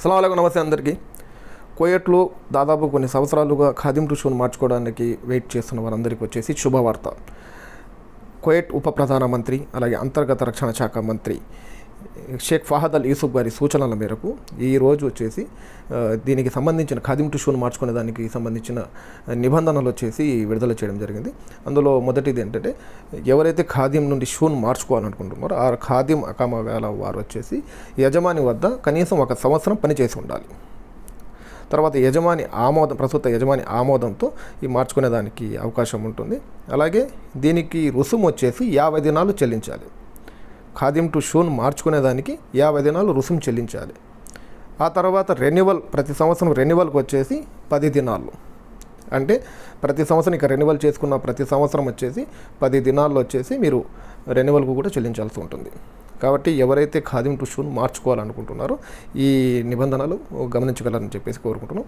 అసలాలకు నమస్తే అందరికీ. కోయట్లో దాదాపు కొన్ని సంవత్సరాలుగా ఖాదిం టు మార్చుకోవడానికి వెయిట్ చేస్తున్న వారందరికీ వచ్చేసి శుభవార్త. కోయట్ ఉప ప్రధానమంత్రి అలాగే అంతర్గత రక్షణ శాఖ మంత్రి షేక్ ఫహద్ అల్ యూసుఫ్ గారి సూచనల మేరకు ఈ రోజు వచ్చేసి దీనికి సంబంధించిన ఖాదిం టు షూను మార్చుకునే దానికి సంబంధించిన నిబంధనలు వచ్చేసి విడుదల చేయడం జరిగింది. అందులో మొదటిది ఏంటంటే ఎవరైతే ఖాదిం నుండి షూను మార్చుకోవాలనుకుంటున్నారో ఆ ఖాదిం అకామగాల వారు వచ్చేసి యజమాని వద్ద కనీసం ఒక సంవత్సరం పనిచేసి ఉండాలి. తర్వాత యజమాని ఆమోదం ప్రస్తుత యజమాని ఆమోదంతో ఈ మార్చుకునే దానికి అవకాశం ఉంటుంది. అలాగే దీనికి రుసుము వచ్చేసి యాభై దినాలు చెల్లించాలి. ఖాదిం టు షూన్ మార్చుకునేదానికి యాభై దినాలు రుసుము చెల్లించాలి. ఆ తర్వాత రెన్యువల్ ప్రతి సంవత్సరం రెన్యువల్కి వచ్చేసి పది దినాలు. అంటే ప్రతి సంవత్సరం ఇక రెన్యువల్ చేసుకున్న ప్రతి సంవత్సరం వచ్చేసి పది దినాల్లో వచ్చేసి మీరు రెన్యువల్కు కూడా చెల్లించాల్సి ఉంటుంది. కాబట్టి ఎవరైతే ఖాదిం టు షూన్ మార్చుకోవాలనుకుంటున్నారో ఈ నిబంధనలు గమనించగలరని చెప్పేసి కోరుకుంటున్నాం.